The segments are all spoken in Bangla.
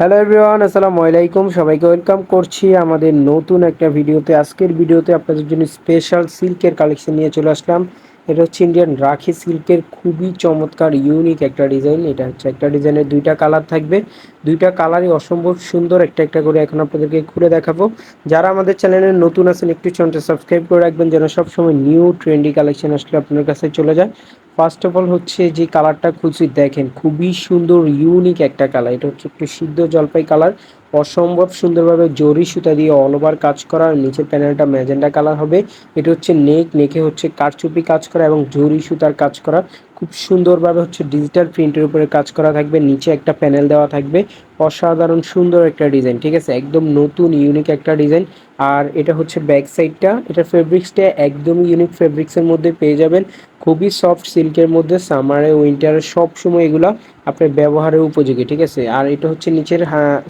হ্যালো এভরিওয়ান আসসালামু আলাইকুম। সবাইকে ওয়েলকাম করছি আমাদের নতুন একটা ভিডিওতে। আজকের ভিডিওতে আপনাদের জন্য স্পেশাল সিল্কের কালেকশন নিয়ে চলে আসলাম। এটা হচ্ছে ইন্ডিয়ান রাখি সিল্কের খুবই চমৎকার ইউনিক একটা ডিজাইন এটা হচ্ছে একটা ডিজাইনের দুইটা কালার থাকবে। দুইটা কালারই অসম্ভব সুন্দর একটা একটা করে এখন আপনাদেরকে খুলে দেখাবো। যারা আমাদের চ্যানেলে নতুন আছেন, একটু চ্যানেলটা সাবস্ক্রাইব করে রাখবেন যেন সবসময় নিউ ট্রেন্ডি কালেকশন আসলে আপনার কাছে চলে যায়। ফার্স্ট অফ অল হচ্ছে যে কালারটা খুঁজছি দেখেন খুবই সুন্দর ইউনিক একটা কালার এটা হচ্ছে একটু সিদ্ধ জলপাই কালার অসম্ভব সুন্দরভাবে জরি সুতা দিয়ে অল ওভার কাজ করা। নিচের প্যানেলটা ম্যাজেন্ডা কালার হবে। এটা হচ্ছে নেক, নেকে হচ্ছে কারচুপি কাজ করা এবং জরি সুতার কাজ করা। খুব সুন্দরভাবে হচ্ছে ডিজিটাল প্রিন্টের উপরে কাজ করা থাকবে, নিচে একটা প্যানেল দেওয়া থাকবে। অসাধারণ সুন্দর একটা ডিজাইন ঠিক আছে? একদম নতুন ইউনিক একটা ডিজাইন আর এটা হচ্ছে ব্যাক সাইডটা এটা ফেব্রিক্সটা একদম ইউনিক ফেব্রিক্সের মধ্যে পেয়ে যাবেন। খুবই সফট সিল্কের মধ্যে সামারে উইন্টারে সব সময় এগুলো আপনার ব্যবহারের উপযোগী, ঠিক আছে? আর এটা হচ্ছে নিচের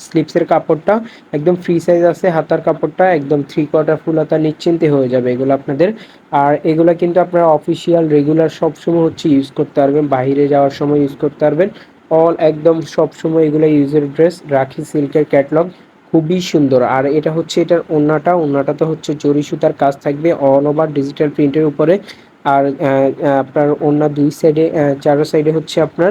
স্লিপসের কাপড়টা, একদম ফ্রি সাইজ আছে, হাতার কাপড়টা, একদম থ্রি কোয়ার্টার ফুল হাতা নিশ্চিন্তে হয়ে যাবে এগুলো আপনাদের। আর এগুলো কিন্তু আপনারা অফিসিয়াল রেগুলার সবসময় হচ্ছে ইউজ করতে পারবেন, বাইরে যাওয়ার সময় ইউজ করতে পারবেন। অল একদম সবসময় এগুলো ইউজের ড্রেস রাখি সিল্কের ক্যাটলগ খুবই সুন্দর। আর এটা হচ্ছে এটার ওনাটা ওনাটাতে তো হচ্ছে জরি সুতার কাজ থাকবে অল ওভার ডিজিটাল প্রিন্টের উপরে। আর আপনার অন্য দুই সাইডে চারো সাইডে হচ্ছে আপনার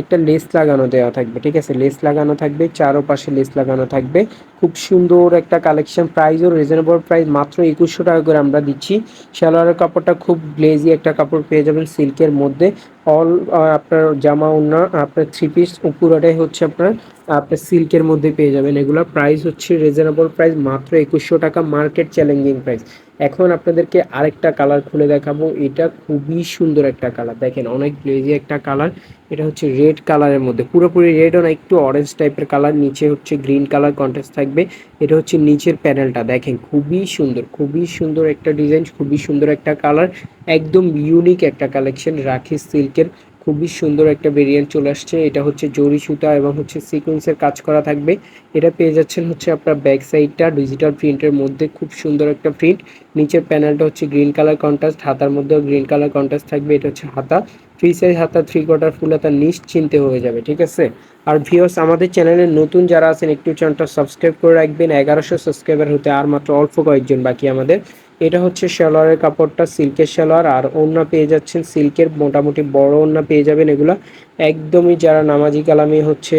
একটা লেস লাগানো দেওয়া থাকবে, ঠিক আছে? লেস লাগানো থাকবে চারো পাশে লেস লাগানো থাকবে। খুব সুন্দর একটা কালেকশন প্রাইসও রিজনেবল প্রাইস মাত্র একুশশো টাকা করে আমরা দিচ্ছি। সালোয়ারের কাপড়টা খুব গ্লেজি একটা কাপড় পেয়ে যাবেন সিল্কের মধ্যে। অল আপনার জামা উন্না আপনার থ্রি পিস পুরোটাই হচ্ছে আপনার আপনার সিল্কের মধ্যে পেয়ে যাবেন। এগুলোর প্রাইস হচ্ছে রিজনেবল প্রাইস মাত্র একুশশো টাকা মার্কেট চ্যালেঞ্জিং প্রাইস এখন আপনাদেরকে আরেকটা কালার খুলে দেখাবো। এটা খুবই সুন্দর একটা কালার দেখেন, অনেক ব্লেজি একটা কালার এটা হচ্ছে রেড কালারের মধ্যে। পুরোপুরি রেডও না, একটু অরেঞ্জ টাইপের কালার নিচে হচ্ছে গ্রিন কালার কন্ট্রাস্ট থাকবে। এটা হচ্ছে নিচের প্যানেলটা দেখেন খুবই সুন্দর খুবই সুন্দর একটা ডিজাইন খুবই সুন্দর একটা কালার একদম ইউনিক একটা কালেকশন রাখি সিল্কের খুবই সুন্দর একটা ভেরিয়েন্ট চলে আসছে। এটা হচ্ছে জরি সুতা এবং হচ্ছে সিকোয়েন্সের কাজ করা থাকবে। এটা পেয়ে যাচ্ছেন হচ্ছে আপনার ব্যাক সাইডটা ডিজিটাল প্রিন্টের মধ্যে খুব সুন্দর একটা প্রিন্ট নিচের প্যানেলটা হচ্ছে গ্রিন কালার কন্ট্রাস্ট হাতার মধ্যেও গ্রিন কালার কন্ট্রাস্ট থাকবে। এটা হচ্ছে হাতা। থ্রি সাইজ হাতা থ্রি কোয়ার্টার ফুল হাতা নিশ্চিন্তে হয়ে যাবে, ঠিক আছে? আর ভিওস আমাদের চ্যানেলে নতুন যারা আছেন, একটু চ্যানেলটা সাবস্ক্রাইব করে রাখবেন। এগারোশো সাবস্ক্রাইবার হতে আর মাত্র অল্প কয়েকজন বাকি আমাদের। এটা হচ্ছে সালোয়ারের কাপড়টা, সিল্কের সালোয়ার আর ওড়না পেয়ে যাচ্ছেন সিল্কের, মোটামুটি বড় ওড়না পেয়ে যাবেন এগুলা। একদমই যারা নামাজি কালামি হচ্ছে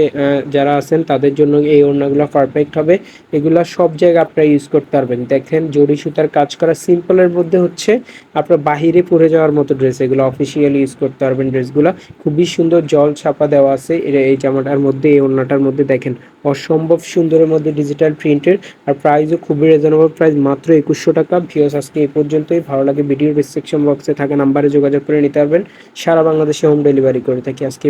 যারা আছেন, তাদের জন্য এই ওড়নাগুলো পারফেক্ট হবে। এগুলা সব জায়গায় আপনারা ইউজ করতে পারবেন। দেখেন, জড়ি সুতার কাজ করা সিম্পলের মধ্যে হচ্ছে, আপনার বাহিরে পরে যাওয়ার মতো ড্রেস এগুলো অফিসিয়ালি ইউজ করতে পারবেন ড্রেসগুলো খুবই সুন্দর জল ছাপা দেওয়া আছে এই জামাটার মধ্যে, এই ওড়নাটার মধ্যে, দেখেন, অসম্ভব সুন্দরের মধ্যে ডিজিটাল প্রিন্টের আর প্রাইসও খুবই রিজনেবল প্রাইস মাত্র একুশশো টাকা। ভিওস আজকে এই পর্যন্তই। ভালো লাগে ভিডিওর ডিসক্রিপশন বক্সে থাকা নাম্বারে যোগাযোগ করে নিতে পারবেন। সারা বাংলাদেশে হোম ডেলিভারি করে থাকি। আজকে